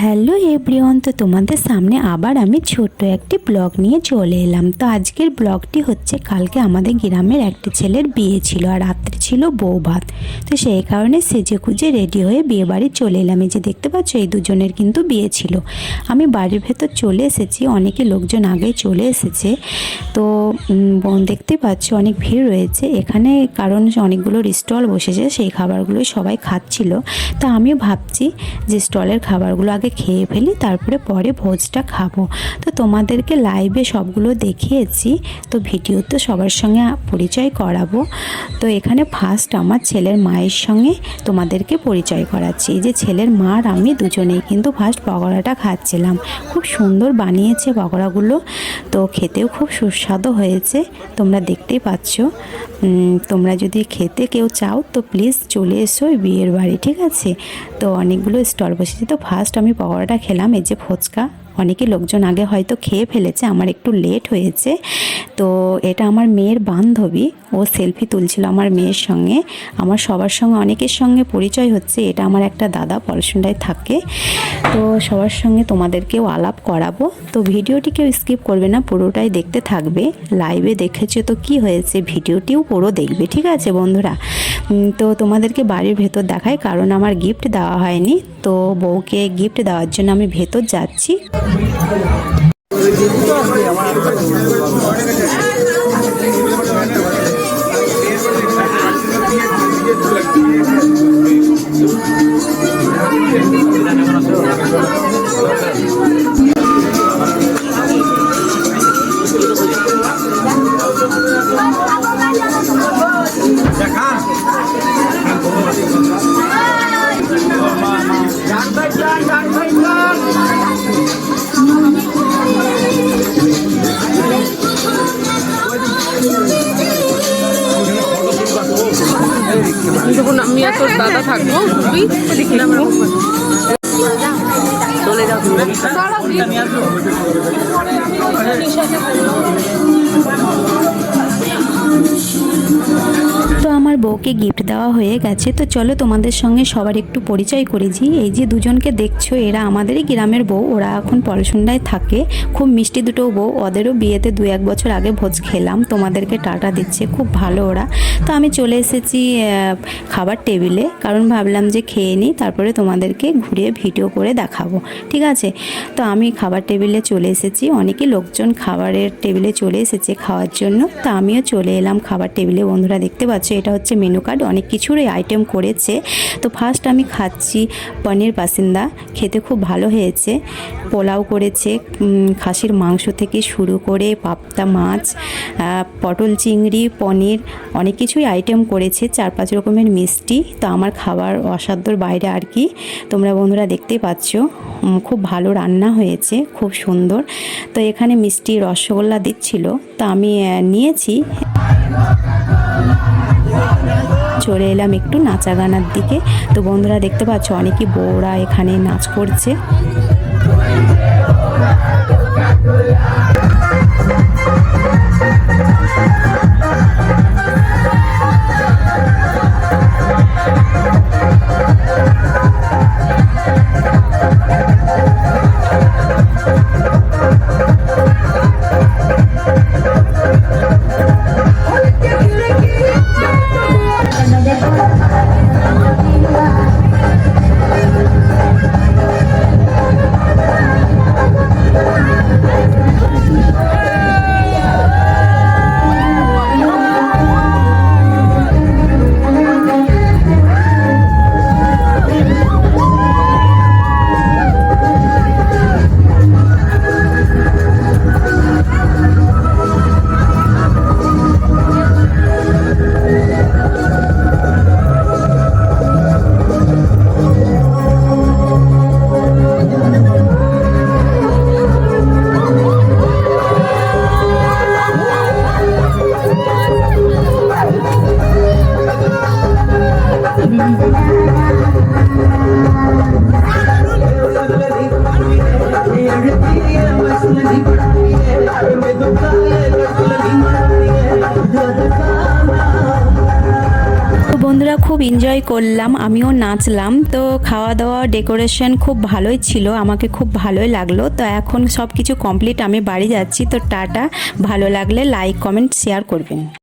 Hello everyone, তো তোমাদের সামনে আবার আমি ছোট্ট একটি ব্লগ নিয়ে চলে এলাম। তো আজকের ব্লগটি হচ্ছে, কালকে আমাদের গ্রামের একটি ছেলের বিয়ে ছিল আর রাত্রে ছিল বউ ভাত। তো সেই কারণে সেজে খুঁজে রেডি হয়ে বিয়ে বাড়ি চলে এলাম। এই যে দেখতে পাচ্ছ, এই দুজনের কিন্তু বিয়ে ছিল। আমি বাড়ির ভেতর চলে এসেছি, অনেকে লোকজন আগে চলে এসেছে। তো দেখতে পাচ্ছ অনেক ভিড় রয়েছে। এখানে কারণ অনেকগুলো স্টল বসেছে, সেই খাবারগুলো সবাই খাচ্ছিল। তো আমিও ভাবছি যে স্টলের খাবারগুলো আগে খেয়ে ফেলি, তারপরে পরে ভোজটা খাব। তো তোমাদেরকে লাইভে সবগুলো দেখিয়েছি, তো ভিডিওতে সবার সঙ্গে পরিচয় করাবো। তো এখানে ফার্স্ট আমার ছেলের মায়ের সঙ্গে তোমাদেরকে পরিচয় করাচ্ছি। যে ছেলের মা আর আমি দুজনেই কিন্তু ফার্স্ট পকোড়াটা খাচ্ছিলাম। খুব সুন্দর বানিয়েছে পকোড়াগুলো, তো খেতেও খুব সুস্বাদু হয়েছে, তোমরা দেখতেই পাচ্ছ। তোমরা যদি খেতে কেউ চাও, তো প্লিজ চলে এসো বিয়ের বাড়ি, ঠিক আছে? তো অনেকগুলো স্টল বসেছে, তো ফার্স্ট আমি পকোড়াটা খেলাম, এই যে ফুচকা। অনেকে লোকজন আগে হয়তো খেয়ে ফেলেছে, আমার একটু লেট হয়েছে। তো এটা আমার মেয়ের বান্ধবী, ও সেলফি তুলছিল আমার মেয়ের সঙ্গে। আমার সবার সঙ্গে, অনেকের সঙ্গে পরিচয় হচ্ছে, এটা আমার একটা দাদা পলসুন্ডায় থাকে। তো সবার সঙ্গে তোমাদেরকেও আলাপ করাবো। তো ভিডিওটি কেউ স্কিপ করবে না, পুরোটাই দেখতে থাকবে। লাইভে দেখেছ তো কি হয়েছে, ভিডিওটিও পুরো দেখবে, ঠিক আছে বন্ধুরা? তো তোমাদেরকে বাড়ির ভেতর দেখায় কারণ আমার গিফট দেওয়া হয়নি। তো বউকে গিফট দেওয়ার জন্য আমি ভেতর যাচ্ছি। আর তোর দাদা থাকব তুই চলে যাও আমার বউকে গিফট দেওয়া হয়ে গেছে, তো চলো তোমাদের সঙ্গে সবার একটু পরিচয় করেছি এই যে দুজনকে দেখছ, এরা আমাদেরই গ্রামের বউ, ওরা এখন পলসুন্ডায় থাকে। খুব মিষ্টি দুটো বউ, ওদেরও বিয়েতে দু এক বছর আগে ভোজ খেলাম, তোমাদেরকে টাটা দিচ্ছে, খুব ভালো ওরা। তো আমি চলে এসেছি খাবার টেবিলে, কারণ ভাবলাম যে খেয়ে নিই, তারপরে তোমাদেরকে ঘুরিয়ে ভিডিও করে দেখাবো, ঠিক আছে? তো আমি খাবার টেবিলে চলে এসেছি, অনেকে লোকজন খাবারের টেবিলে চলে এসেছে খাওয়ার জন্য, তো আমিও চলে এলাম খাবার টেবিলে। বন্ধুরা দেখতে পাচ্ছ, এটা মেনু কার্ড অনেক কিছুরই আইটেম করেছে। তো ফার্স্ট আমি খাচ্ছি পনির বাসিন্দা, খেতে খুব ভালো হয়েছে। পোলাও করেছে খাসির মাংস থেকে শুরু করে পাপ্তা মাছ পটল চিংড়ি, পনির, অনেক কিছুই আইটেম করেছে, চার পাঁচ রকমের মিষ্টি। তো আমার খাবার অসাধ্যর বাইরে আর কি। তোমরা বন্ধুরা দেখতেই পাচ্ছ খুব ভালো রান্না হয়েছে, খুব সুন্দর। তো এখানে মিষ্টি রসগোল্লা দিচ্ছিল। তো আমি নিয়েছি চলে এলাম একটু নাচা গানার দিকে। তো বন্ধুরা দেখতে পাচ্ছ, অনেকে বউরা এখানে নাচ করছে। এনজয় করলাম, আমিও নাচলাম। তো খাওয়া দাওয়া ডেকোরেশন খুব ভালোই ছিল, আমাকে খুব ভালোই লাগল। তো এখন সব কিছু কমপ্লিট আমি বাড়ি যাচ্ছি। তো টাটা, ভালো লাগলে লাইক কমেন্ট শেয়ার করবেন।